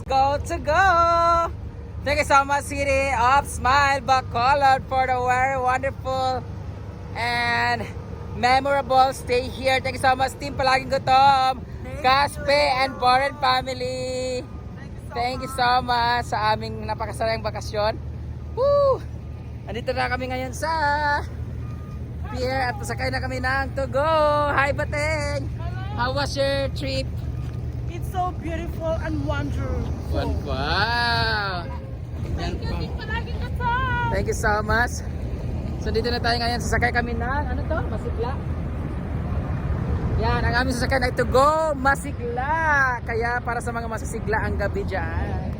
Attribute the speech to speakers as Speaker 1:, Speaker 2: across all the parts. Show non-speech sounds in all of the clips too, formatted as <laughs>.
Speaker 1: Let's go to go! Thank you so much, City of Smile Bacolod, for the very wonderful and memorable stay here. Thank you so much, Team Palaging Gutom, Gaspe, and Boren family. Thank you so much sa aming napakasarang bakasyon. Woo! Andito na kami ngayon sa pier at pasakay na kami ng to go. Hi, Bateng! How was your trip?
Speaker 2: So beautiful and wonderful.
Speaker 1: Wow! Yan po. Thank you so much. So dito na tayo ngayon. Sasakay kami ng, ano to? Masigla. Yan, ang aming sasakyan ay to go Masigla. Kaya para sa mga masisigla ang gabi dyan.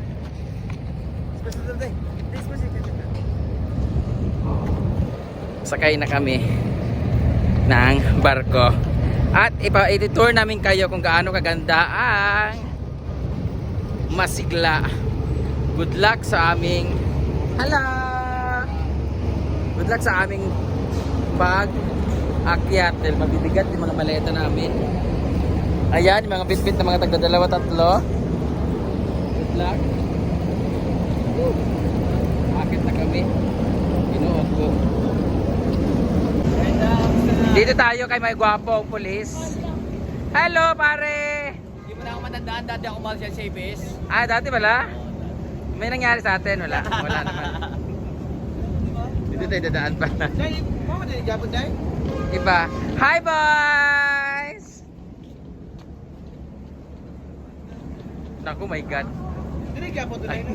Speaker 1: Sakay na kami ng barko. At ipa tour namin kayo kung gaano kaganda ang Masigla. Good luck sa aming Hala! Good luck sa aming pag akyat dahil mabibigat yung mga maleta namin. Ayan, mga bitbit na mga tagdadalawa tatlo. Good luck. Woo! Akit na kami. Inuot ko. Dito tayo kay may gwapong pulis. Hello, pare!
Speaker 3: Hindi mo na ako matandaan, dati ako mahal siya sa Ibis.
Speaker 1: Ah, dati wala? May nangyari sa atin, wala. <laughs> Wala naman. Dito tayo dadaan pa.
Speaker 3: Dahil, mama na nagabot dahil?
Speaker 1: Iba. Hi, boys! Naku, my God.
Speaker 3: Hindi nagabot dahil.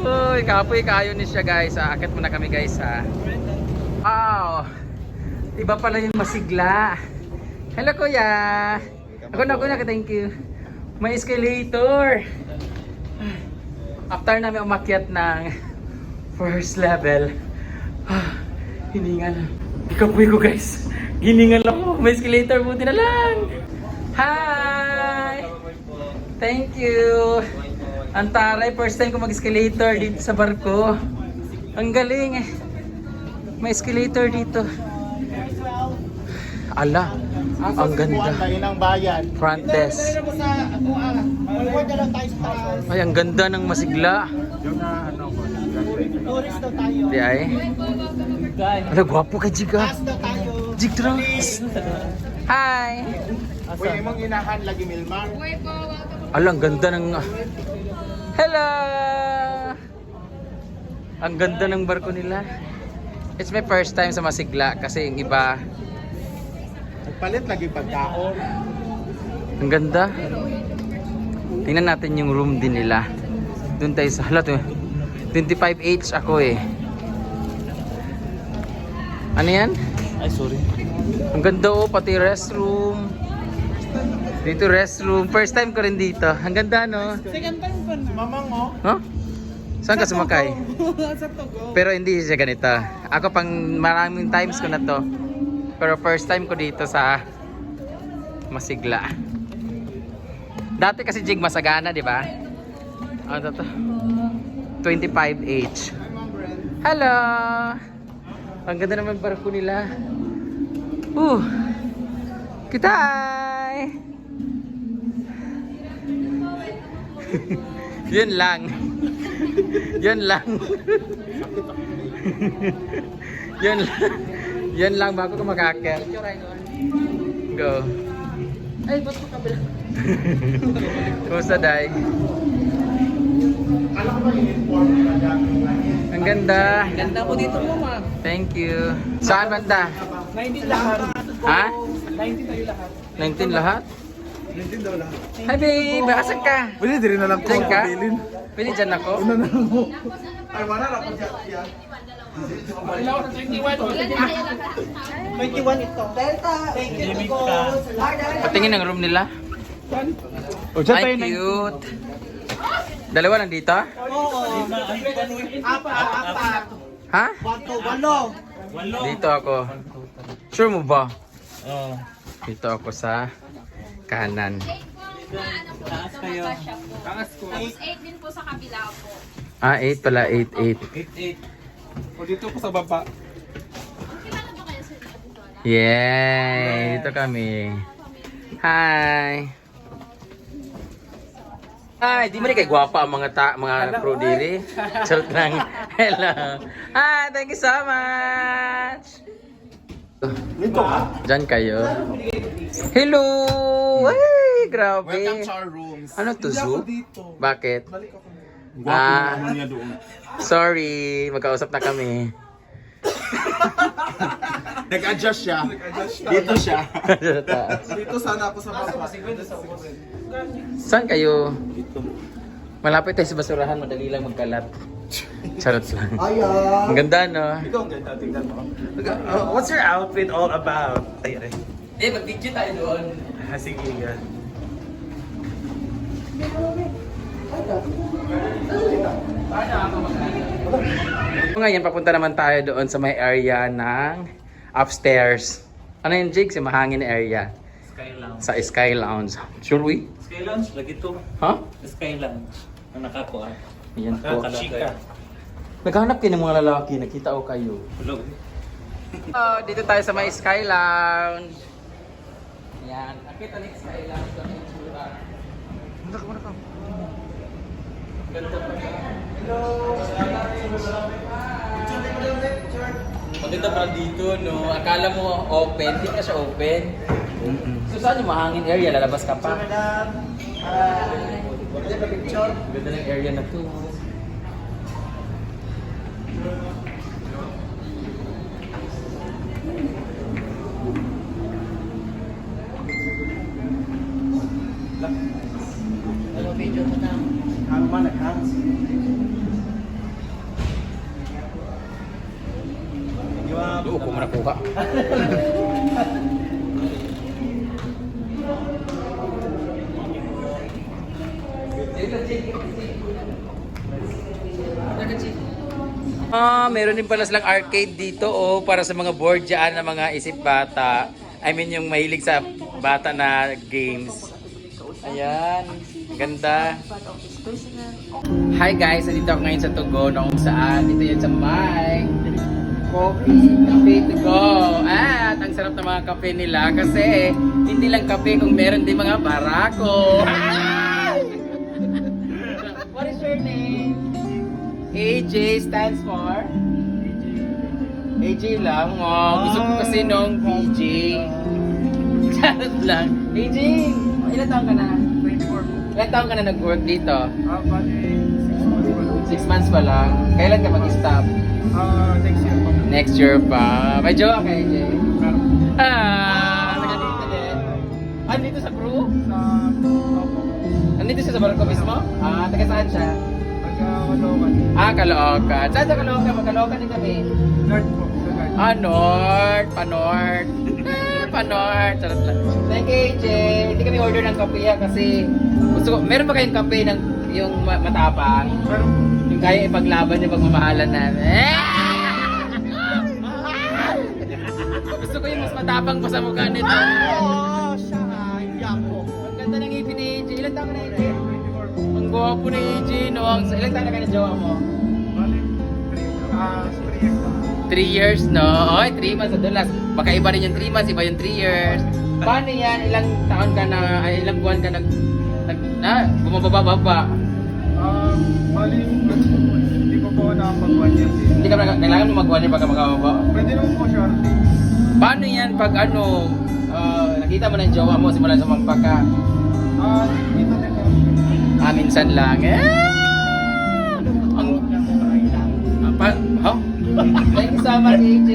Speaker 1: Uy, kapoy kayo ni siya, guys. Ah, akit muna kami, guys, ha. Wow! Iba pala yung masigla. Hello, kuya! Ako na, ako na, thank you. May escalator. After namin umakyat ng first level, ah, hiningal. Ko, guys. Hiningal ako. May escalator, buti na lang. Hi! Thank you. Ang taray, first time ko mag-escalator dito sa barko. Ang galing eh. May escalator dito. Ala, ang ganda.
Speaker 3: Ang bayan.
Speaker 1: Front desk.
Speaker 3: mo sa ako ah.
Speaker 1: Ay, ang ganda ng masigla.
Speaker 3: Yung na ano ko. Tourist daw tayo.
Speaker 1: Di ay. Ala, gwapo ka, Jiga.
Speaker 3: Tayo.
Speaker 1: Jig Trunks. Hi.
Speaker 3: Pwede mong inahan lagi Milmar.
Speaker 1: Ala, ang ganda ng... Hello! Ang ganda ng barko nila. It's my first time sa Masigla kasi yung iba,
Speaker 3: Nagpalit lagi pagkaon.
Speaker 1: ang ganda. Tingnan natin yung room din nila. Doon tayo sa halat. 25H ako eh. Ano yan?
Speaker 3: Ay, sorry.
Speaker 1: Ang ganda oh, pati restroom. Dito restroom. First time ko rin dito. Ang ganda no?
Speaker 2: Second time ko na.
Speaker 3: Mamang mo.
Speaker 1: Huh? Saan ka sumakay? <laughs>
Speaker 2: sa Togo.
Speaker 1: Pero hindi siya ganito. Ako pang maraming times ko na to. Pero first time ko dito sa Masigla. Dati kasi Jig Masagana, di ba? Ano to? 25H. Hello! Ang ganda naman barko nila. Uh! Kitay! <laughs> Yun lang. <laughs> Yun lang. <laughs> <laughs> Yun lang. Yan lang bago ka makakit. Go. Ay, ba't mo kabila? <laughs> Kumusta, Day?
Speaker 3: Ko
Speaker 1: Ang ganda.
Speaker 2: Ganda ko dito mo, ma.
Speaker 1: Thank you. Saan banda?
Speaker 2: 19 lahat.
Speaker 1: Ha?
Speaker 2: 19 tayo lahat.
Speaker 1: 19 lahat?
Speaker 3: 19 daw lahat.
Speaker 1: Hi, babe! Asan ka?
Speaker 3: Pwede din na lang ko
Speaker 1: Diyan ka?
Speaker 3: pabilin.
Speaker 1: Pwede dyan ako?
Speaker 3: Ano na lang mo? Ay, wala na po siya. 21 ito. Delta. Thank you to go.
Speaker 1: Patingin ang room nila.
Speaker 3: O,
Speaker 1: Ay, cute. Dalawa nandito?
Speaker 2: Oo. Apa, apa.
Speaker 1: Ha?
Speaker 2: Walo.
Speaker 1: Dito ako. Sure mo ba?
Speaker 3: Oo.
Speaker 1: Dito ako sa kanan.
Speaker 4: Taas kayo. Taas ko. Tapos 8 din po sa kabila po.
Speaker 1: Ah, 8 pala. 8, 8.
Speaker 3: 8-8. O, dito ko sa baba.
Speaker 4: Kilala ba kayo sa dito?
Speaker 1: Yay! Dito kami. Hi! Ay, di mo rin kay gwapa ang mga ta mga crew diri. <laughs> Charot lang. Hello. Hi, thank you so much.
Speaker 3: Dito ka?
Speaker 1: Diyan kayo. Hello! Ay, grabe.
Speaker 3: Welcome to our rooms.
Speaker 1: Ano to, zoo? Bakit?
Speaker 3: Balik ako.
Speaker 1: Ah.
Speaker 3: Gwapo niya doon.
Speaker 1: Sorry, magkausap na kami.
Speaker 3: Nag-adjust siya. Dito siya. <laughs> Dito sana ako sa baba.
Speaker 1: Saan kayo? Malapit tayo sa basurahan, madali lang magkalat. Charot lang.
Speaker 2: Ayan.
Speaker 1: Ang ganda, no?
Speaker 3: Ikaw ang ganda, tingnan mo. Uh, what's your outfit all about? Ay, ay.
Speaker 1: Eh, mag-video tayo doon.
Speaker 3: Ah, sige, yan.
Speaker 1: Ngayon, papunta naman tayo doon sa may area ng upstairs. Ano yung Jake? Sa mahangin area.
Speaker 5: Sky Lounge.
Speaker 1: Sa Sky Lounge. Sure we?
Speaker 5: Sky Lounge, lagi to.
Speaker 1: Ha?
Speaker 5: Sky Lounge. Ang nakakuha.
Speaker 1: Ayan po.
Speaker 5: Chika.
Speaker 1: Naghanap kayo ng mga lalaki. Nakita ko kayo.
Speaker 5: Tulog. <laughs>
Speaker 1: Oh, dito tayo sa may Sky Lounge. Yan. Nakita ni Sky Lounge. Ano yung tsura? Muna ka, ka. Maganda pala dito, no? Akala mo open, hindi ka siya open. So saan yung mahangin area? Lalabas ka pa? Ganda ng area na to. Ah, meron din pala silang arcade dito oh para sa mga board dyan na mga isip bata. I mean yung mahilig sa bata na games. Ayan, ganda. Hi guys, nandito ako ngayon sa Tugo na kung saan. Dito yan sa May Coffee Cafe to go. At ang sarap ng mga kape nila kasi hindi lang kape kung meron din mga barako. What <laughs> AJ stands for? AJ lang. Oh, gusto ko kasi nung PJ. Charot lang. AJ, ilan taon ka na? 24 Ilan taon ka na nag-work dito?
Speaker 2: Ah, bali,
Speaker 1: Six months pa lang. Kailan ka mag-stop?
Speaker 2: Ah, next year pa.
Speaker 1: Next year pa. May jowa ka, AJ? Ah, taga dito din. Ah, dito sa crew?
Speaker 2: Sa, opo,
Speaker 1: Andito siya sa barko mismo? Ah, taga saan siya?
Speaker 2: taga-Kalokan.
Speaker 1: Ah, Caloocan. Saan sa Caloocan? Mag-Caloocan din kami.
Speaker 2: North po.
Speaker 1: Ah, North. Pa-North. Ah, Pa-North. Charot lang. Thank you, AJ. Hindi kami order ng kape ah, kasi gusto ko, meron ba kayong kape ng yung ma- matapang?
Speaker 2: Pero,
Speaker 1: Yung kaya ipaglaban yung pagmamahalan namin. <laughs> Gusto ko yung mas matapang pa sa mukha nito. Gwapo ni AJ, no? Ang, ilan taon na ka na jowa mo?
Speaker 2: Bali, three, ah, three years pa.
Speaker 1: 3 years, no? Oy, 3 months. Adulas. Baka iba rin yung 3 months, iba yung 3 years. Paano yan? Ilang taon ka na, ay, ilang buwan ka nag, nag na, bumababa-baba?
Speaker 2: Ah, bali, hindi pa po ako nakapag-one year.
Speaker 1: Hindi ka na, kailangan mo mag-one year baga makababa.
Speaker 2: Pwede naman po siya.
Speaker 1: Paano yan pag ano, ah, nakita mo na yung jowa mo simula sa magpaka?
Speaker 2: Ah.
Speaker 1: Ah, minsan lang. Eh! Ang, pa, huh? Thank you so much, AJ.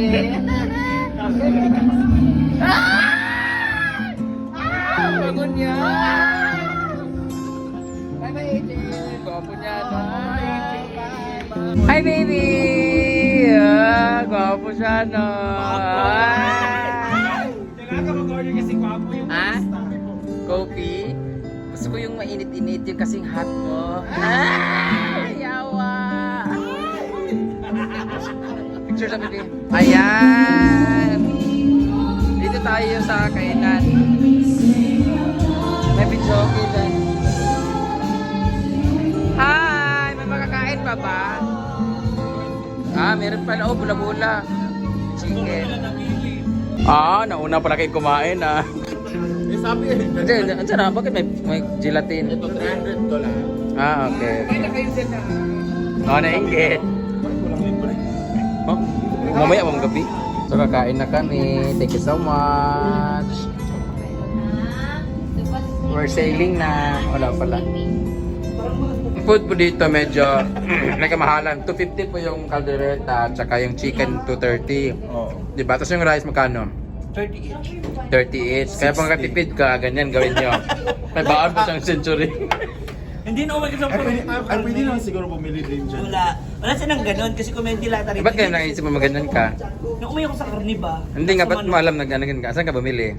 Speaker 1: ah! Ah! Bagon niya. Bye bye, AJ. Gwapo niya. Hi, baby! Ah, gwapo siya, no?
Speaker 2: Kailangan ka mag-order kasi kwapo
Speaker 1: ko yung mainit-init, yung kasing hot mo. Ah! Yawa! Picture sa bibi. Ayan! Dito tayo sa kainan. May video din. Hi! May makakain pa ba? Ah, meron pala. Oh, bula-bula. Chicken. Ah, nauna pala kayo kumain ah.
Speaker 3: Sabi eh.
Speaker 1: Hindi, ano na, bakit may, may gelatin?
Speaker 3: Ito 300 to lang.
Speaker 1: Ah, okay. Oo, nainggit.
Speaker 3: Walang libre.
Speaker 1: Oh, mamaya mong gabi. So, kakain na kami. Thank you so much. We're sailing na. Wala pala. Food po dito medyo <clears throat> may kamahalan. 250 po yung caldereta, tsaka yung chicken 230.
Speaker 3: Oo.
Speaker 1: Diba? Tapos yung rice magkano?
Speaker 5: 30 each.
Speaker 1: 30 each. Kaya pang katipid ka, ganyan gawin nyo. <laughs> May baon po siyang century.
Speaker 5: Hindi na umagin sa
Speaker 3: pwede, ay, pwede naman siguro bumili din dyan.
Speaker 5: Wala. Wala silang ganun kasi kung may dilata rin.
Speaker 1: Ba't kayo naisip mo maganon ka?
Speaker 5: Nung umuwi ako sa Carniba.
Speaker 1: Hindi nga, ba't mo alam na gano'n ka? Saan ka bumili?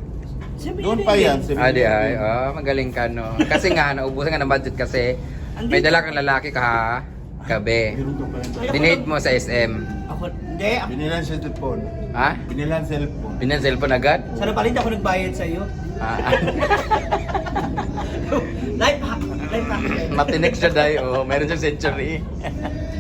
Speaker 3: Doon pa yan. sa
Speaker 1: Ah, di ay. Oh, magaling ka, no? Kasi nga, naubusan nga ng budget kasi may dala kang lalaki ka ha, gabi.
Speaker 3: Pa.
Speaker 1: Dinate mo sa SM.
Speaker 5: Ako, hindi. Ako,
Speaker 3: Binilan siya cellphone.
Speaker 1: Ha?
Speaker 3: Binilan cellphone.
Speaker 1: Binan cellphone agad?
Speaker 5: sana pala hindi ako nagbayad sa'yo.
Speaker 1: Ah, <laughs>
Speaker 5: Life hack. Life hack.
Speaker 1: matinik siya dahil, oh, meron siyang century. <laughs>